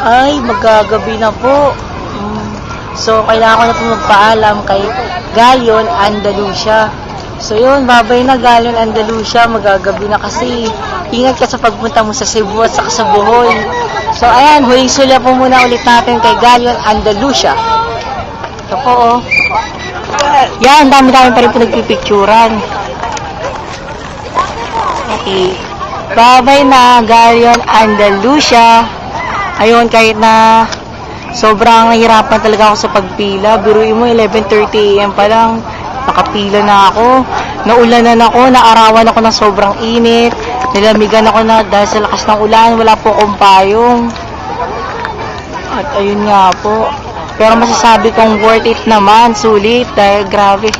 Ay, magagabi na po. Mm. So, kailangan ko na po magpaalam kay Galion Andalusia. So, yun, babay na Galion Andalusia. Magagabi na kasi. Ingat ka sa pagpunta mo sa Cebu at sa Bohol. So, ayan, huling sulya po muna ulit natin kay Galion Andalusia. Ito po, oh. Yan, dami-dami pa rin po nagpipicturan. Okay. Babay na, Galion Andalusia. Ayun, kahit na sobrang nahihirapan talaga ako sa pagpila. Biruin mo, 11.30 a.m. pa lang. Nakapila na ako. Naulanan ako, naarawan ako ng sobrang init. Nilamigan ako na dahil sa lakas ng ulan. Wala po akong payong. At ayun nga po. Pero masasabi kong worth it naman, sulit, dahil grabe.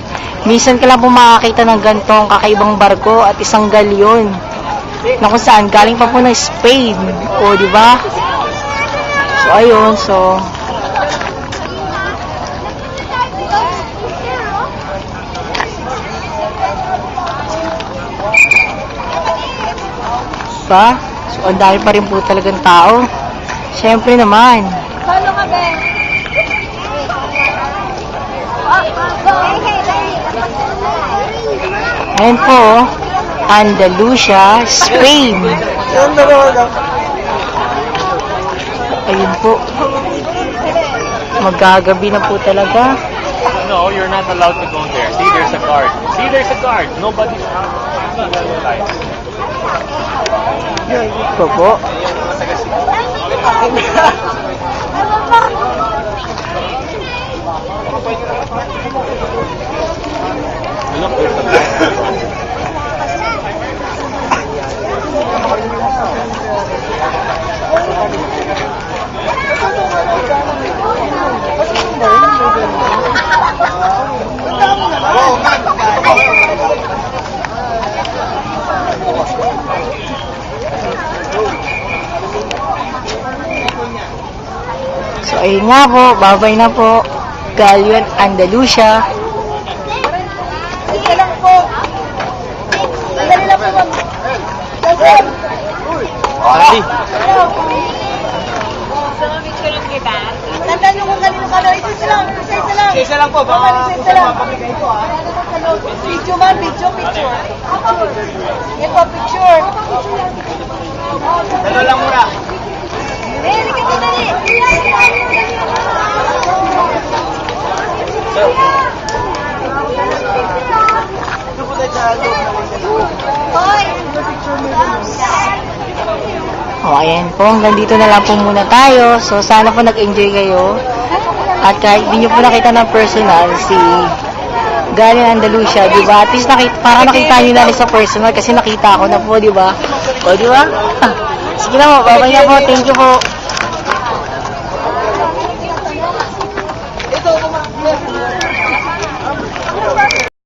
Minsan ka lang po makakita ng gantong kakaibang barko at isang galyon. Na kung saan, galing pa po ng Spain. O, di ba? So, ayun, so... Ba? So, ang dami pa rin po talagang tao. Siyempre naman. Paano ka, Ben? Ayan po. Andalusia, Spain. Ayun po. Magagabi na po talaga. No, you're not allowed to go there. See, there's a guard. See, there's a guard. Nobody's out. Ito po. ayun nga po. Babay na po. Galion, Andalusia. Sige lang po. Sandali lang po. Sandali. Andy, Tandaan nyo kung kanino ka na. Isa lang. Isa isa lang. Isa lang po, baka Isa isa lang. ah. Video man, video, picture. Po, picture. Dalawa lang muna. Eh, hindi ka dali. O, ayan po. Hanggang dito na lang po muna tayo. So, sana po nag-enjoy kayo. At kahit hindi nyo po nakita ng personal, si Galion Andalusia, di ba? At least nakita, para nakita nyo na rin sa personal kasi nakita ko na po, di ba? O, di ba? Sige na po. Babay na po. Thank you po.